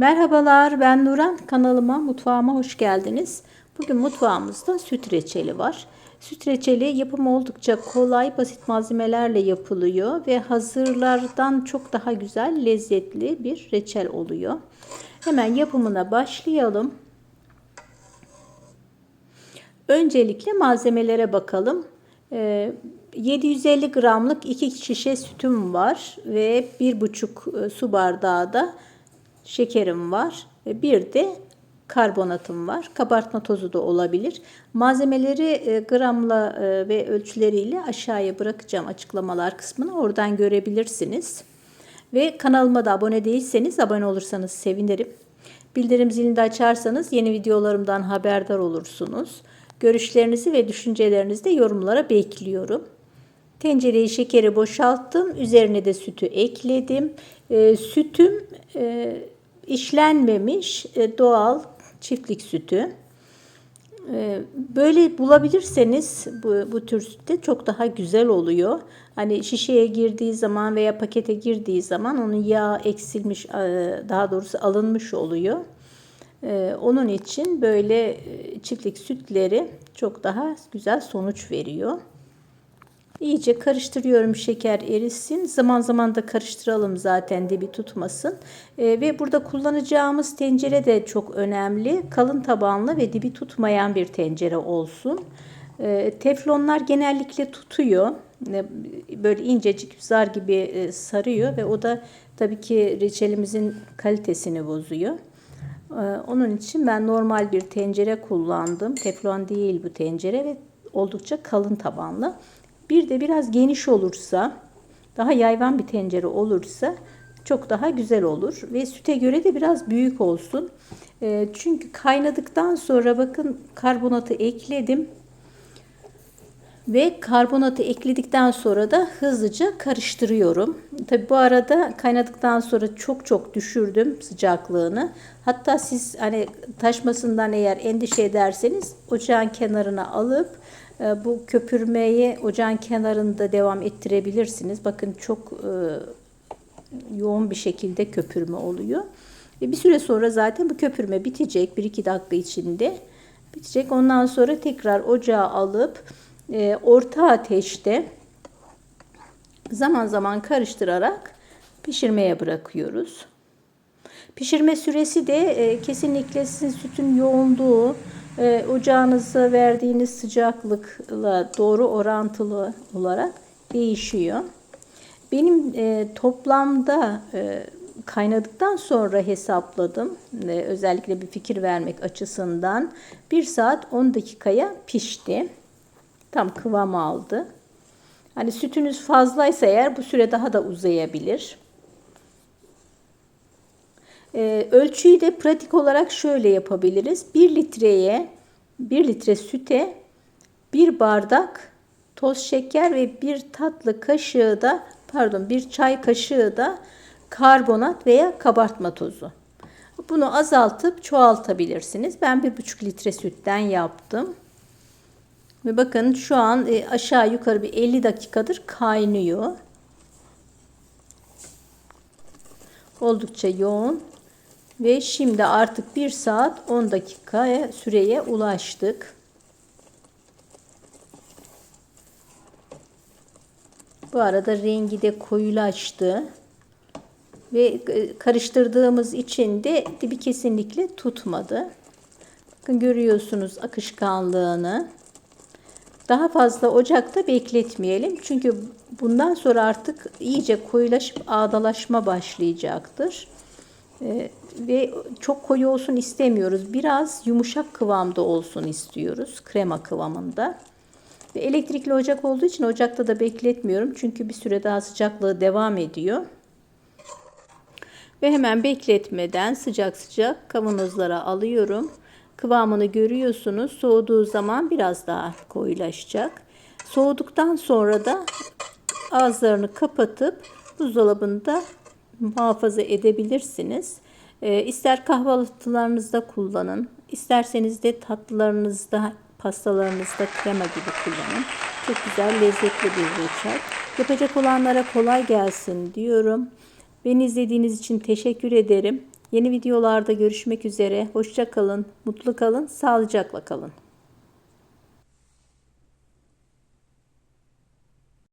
Merhabalar ben Nuran kanalıma mutfağıma hoş geldiniz. Bugün mutfağımızda süt reçeli var. Süt reçeli yapımı oldukça kolay basit malzemelerle yapılıyor ve hazırlardan çok daha güzel lezzetli bir reçel oluyor. Hemen yapımına başlayalım. Öncelikle malzemelere bakalım. Ee, 750 gramlık 2 şişe sütüm var ve 1,5 su bardağı da şekerim var ve bir de karbonatım var. Kabartma tozu da olabilir. Malzemeleri e, gramla e, ve ölçüleriyle aşağıya bırakacağım açıklamalar kısmına. Oradan görebilirsiniz. Ve kanalıma da abone değilseniz abone olursanız sevinirim. Bildirim zilini de açarsanız yeni videolarımdan haberdar olursunuz. Görüşlerinizi ve düşüncelerinizi de yorumlara bekliyorum. Tencereyi şekeri boşalttım. Üzerine de sütü ekledim. E, sütüm e, işlenmemiş e, doğal çiftlik sütü. E, böyle bulabilirseniz bu, bu tür sütte çok daha güzel oluyor. Hani şişeye girdiği zaman veya pakete girdiği zaman onun yağ eksilmiş e, daha doğrusu alınmış oluyor. E, onun için böyle e, çiftlik sütleri çok daha güzel sonuç veriyor. İyice karıştırıyorum şeker erisin. Zaman zaman da karıştıralım zaten dibi tutmasın. E, ve burada kullanacağımız tencere de çok önemli. Kalın tabanlı ve dibi tutmayan bir tencere olsun. E, teflonlar genellikle tutuyor. E, böyle incecik zar gibi e, sarıyor ve o da tabii ki reçelimizin kalitesini bozuyor. E, onun için ben normal bir tencere kullandım. Teflon değil bu tencere ve oldukça kalın tabanlı. Bir de biraz geniş olursa, daha yayvan bir tencere olursa çok daha güzel olur. Ve süte göre de biraz büyük olsun. E, çünkü kaynadıktan sonra bakın karbonatı ekledim. Ve karbonatı ekledikten sonra da hızlıca karıştırıyorum. Tabi bu arada kaynadıktan sonra çok çok düşürdüm sıcaklığını. Hatta siz hani taşmasından eğer endişe ederseniz ocağın kenarına alıp bu köpürmeyi ocağın kenarında devam ettirebilirsiniz. Bakın çok e, yoğun bir şekilde köpürme oluyor. Bir süre sonra zaten bu köpürme bitecek. 1-2 dakika içinde bitecek. Ondan sonra tekrar ocağa alıp e, orta ateşte zaman zaman karıştırarak pişirmeye bırakıyoruz. Pişirme süresi de e, kesinlikle sizin sütün yoğunluğu, e, ocağınıza verdiğiniz sıcaklıkla doğru orantılı olarak değişiyor. Benim e, toplamda e, kaynadıktan sonra hesapladım. E, özellikle bir fikir vermek açısından 1 saat 10 dakikaya pişti. Tam kıvam aldı. Hani sütünüz fazlaysa eğer bu süre daha da uzayabilir. Ee, ölçüyü de pratik olarak şöyle yapabiliriz. 1 litreye 1 litre süte 1 bardak toz şeker ve bir tatlı kaşığı da pardon bir çay kaşığı da karbonat veya kabartma tozu. Bunu azaltıp çoğaltabilirsiniz. Ben 1,5 litre sütten yaptım. Ve bakın şu an e, aşağı yukarı bir 50 dakikadır kaynıyor. Oldukça yoğun. Ve şimdi artık 1 saat 10 dakikaya süreye ulaştık. Bu arada rengi de koyulaştı. Ve e, karıştırdığımız için de dibi kesinlikle tutmadı. Bakın görüyorsunuz akışkanlığını. Daha fazla ocakta bekletmeyelim. Çünkü bundan sonra artık iyice koyulaşıp ağdalaşma başlayacaktır. Ee, ve çok koyu olsun istemiyoruz. Biraz yumuşak kıvamda olsun istiyoruz. Krema kıvamında. Ve elektrikli ocak olduğu için ocakta da bekletmiyorum. Çünkü bir süre daha sıcaklığı devam ediyor. Ve hemen bekletmeden sıcak sıcak kavanozlara alıyorum. Kıvamını görüyorsunuz. Soğuduğu zaman biraz daha koyulaşacak. Soğuduktan sonra da ağızlarını kapatıp buzdolabında muhafaza edebilirsiniz. E, ister kahvaltılarınızda kullanın, isterseniz de tatlılarınızda, pastalarınızda krema gibi kullanın. Çok güzel, lezzetli bir reçel. Yapacak olanlara kolay gelsin diyorum. Beni izlediğiniz için teşekkür ederim. Yeni videolarda görüşmek üzere. Hoşça kalın, mutlu kalın, sağlıcakla kalın.